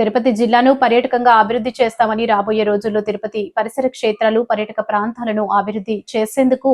తిరుపతి జిల్లాను పర్యాటకంగా అభివృద్ధి చేస్తామని రాబోయే రోజుల్లో తిరుపతి పరిసర క్షేత్రాలు పర్యాటక ప్రాంతాలను అభివృద్ధి చేసేందుకు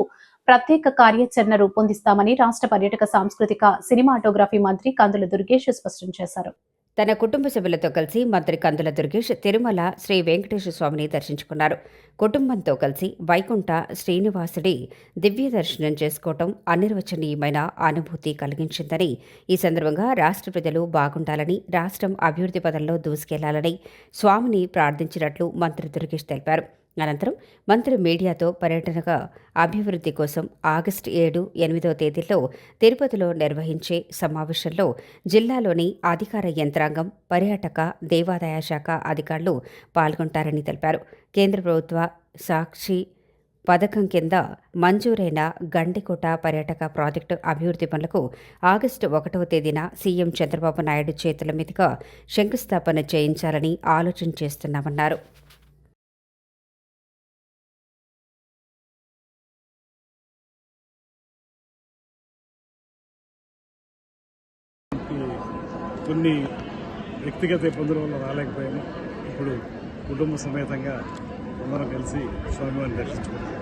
ప్రత్యేక కార్యాచరణ రూపొందిస్తామని రాష్ట్ర పర్యాటక సాంస్కృతిక సినిమాటోగ్రఫీ మంత్రి కందుల దుర్గేష్ స్పష్టం చేశారు. తన కుటుంబ సభ్యులతో కలిసి మంత్రి కందుల దుర్గేష్ తిరుమల శ్రీ వెంకటేశ్వర స్వామిని దర్శించుకున్నారు. కుటుంబంతో కలిసి వైకుంఠ శ్రీనివాసుడి దివ్య దర్శనం చేసుకోవటం అనిర్వచనీయమైన అనుభూతి కలిగించిందని ఈ సందర్భంగా రాష్ట్ర ప్రజలు బాగుండాలని రాష్ట్రం అభివృద్ధి పదంలో దూసుకెళ్ళాలని స్వామిని ప్రార్థించినట్లు మంత్రి దుర్గేష్ తెలిపారు. అనంతరం మంత్రి మీడియాతో పర్యటనగా అభివృద్ధి కోసం ఆగస్టు ఏడు ఎనిమిదవ తేదీల్లో తిరుపతిలో నిర్వహించే సమావేశంలో జిల్లాలోని అధికార యంత్రాంగం పర్యాటక దేవాదాయ శాఖ అధికారులు పాల్గొంటారని తెలిపారు. కేంద్ర ప్రభుత్వ సాక్షి పథకం కింద మంజూరైన గండికోట పర్యాటక ప్రాజెక్టు అభివృద్ధి పనులకు ఆగస్టు ఒకటవ తేదీన సీఎం చంద్రబాబు నాయుడు చేతుల మీదుగా శంకుస్థాపన చేయించాలని ఆలోచన చేస్తున్నామన్నారు. కొన్ని వ్యక్తిగత ఇబ్బందుల వల్ల రాలేకపోయాము. ఇప్పుడు కుటుంబ సమేతంగా అందరం కలిసి స్వామివారిని దర్శించుకుంటాం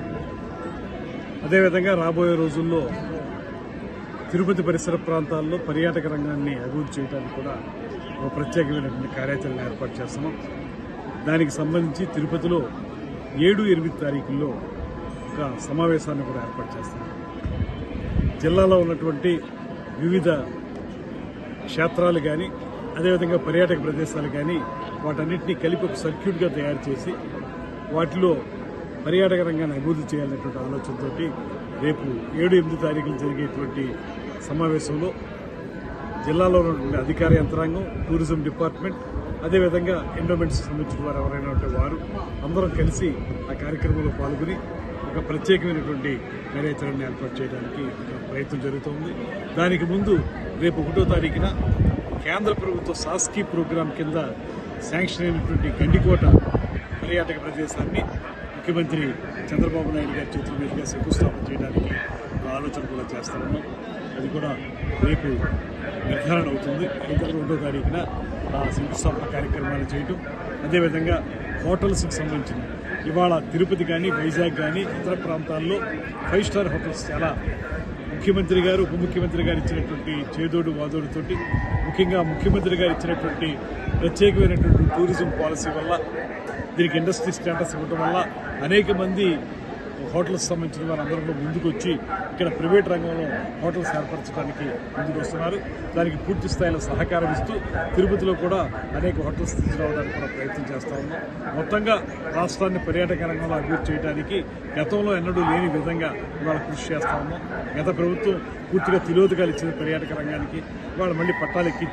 అదేవిధంగా రాబోయే రోజుల్లో తిరుపతి పరిసర ప్రాంతాల్లో పర్యాటక రంగాన్ని అభివృద్ధి చేయడానికి కూడా ఒక ప్రత్యేకమైనటువంటి కార్యాచరణ ఏర్పాటు చేస్తున్నాం. దానికి సంబంధించి తిరుపతిలో ఏడు ఎనిమిది తారీఖుల్లో ఒక సమావేశాన్ని కూడా ఏర్పాటు చేస్తున్నాం. జిల్లాలో ఉన్నటువంటి వివిధ క్షేత్రాలు కానీ అదేవిధంగా పర్యాటక ప్రదేశాలు కానీ వాటన్నిటినీ కలిపి ఒక సర్క్యూట్గా తయారు చేసి వాటిలో పర్యాటక రంగాన్ని అభివృద్ధి చేయాలనేటువంటి ఆలోచనతో రేపు ఏడు ఎనిమిది తారీఖులు జరిగేటువంటి సమావేశంలో జిల్లాలో ఉన్నటువంటి అధికార యంత్రాంగం టూరిజం డిపార్ట్మెంట్ అదేవిధంగా ఎండోమెంట్స్ సంబంధించిన వారు ఎవరైనా ఉంటే వారు అందరం కలిసి ఆ కార్యక్రమంలో పాల్గొని ఒక ప్రత్యేకమైనటువంటి కార్యాచరణ ఏర్పాటు చేయడానికి ప్రయత్నం జరుగుతోంది. దానికి ముందు రేపు ఒకటో తారీఖున కేంద్ర ప్రభుత్వ సాస్కీ ప్రోగ్రాం కింద శాంక్షన్ అయినటువంటి గండికోట పర్యాటక ప్రదేశాన్ని ముఖ్యమంత్రి చంద్రబాబు నాయుడు గారి చేతుల మీదుగా శంకుస్థాపన చేయడానికి ఒక ఆలోచన కూడా చేస్తామని అది కూడా రేపు నిర్ధారణ అవుతుంది. అయితే రెండో తారీఖున ఆ శంకుస్థాపన కార్యక్రమాలు చేయటం. అదేవిధంగా హోటల్స్కి సంబంధించిన ఇవాళ తిరుపతి కానీ వైజాగ్ కానీ ఇతర ప్రాంతాల్లో ఫైవ్ స్టార్ హోటల్స్ చాలా. ముఖ్యమంత్రి గారు ఉప ముఖ్యమంత్రి గారు ఇచ్చినటువంటి చేదోడు వాదోడుతోటి ముఖ్యంగా ముఖ్యమంత్రి గారు ఇచ్చినటువంటి ప్రత్యేకమైనటువంటి టూరిజం పాలసీ వల్ల దీనికి ఇండస్ట్రీ స్టేటస్ ఇవ్వడం వల్ల అనేక మంది హోటల్స్ సంబంధించిన వారందరూ కూడా ముందుకు వచ్చి ఇక్కడ ప్రైవేట్ రంగంలో హోటల్స్ ఏర్పరచడానికి ముందుకు వస్తున్నారు దానికి పూర్తి స్థాయిలో సహకారం ఇస్తూ తిరుపతిలో కూడా అనేక హోటల్స్ తీసుకురావడానికి కూడా ప్రయత్నం చేస్తూ ఉన్నాం. మొత్తంగా రాష్ట్రాన్ని పర్యాటక రంగంలో అభివృద్ధి చేయడానికి గతంలో ఎన్నడూ లేని విధంగా ఇవాళ కృషి చేస్తా ఉన్నాం. గత ప్రభుత్వం పూర్తిగా తిలోదకాలు ఇచ్చిన పర్యాటక రంగానికి. ఇవాళ మళ్ళీ పట్టాలు ఎక్కించాం.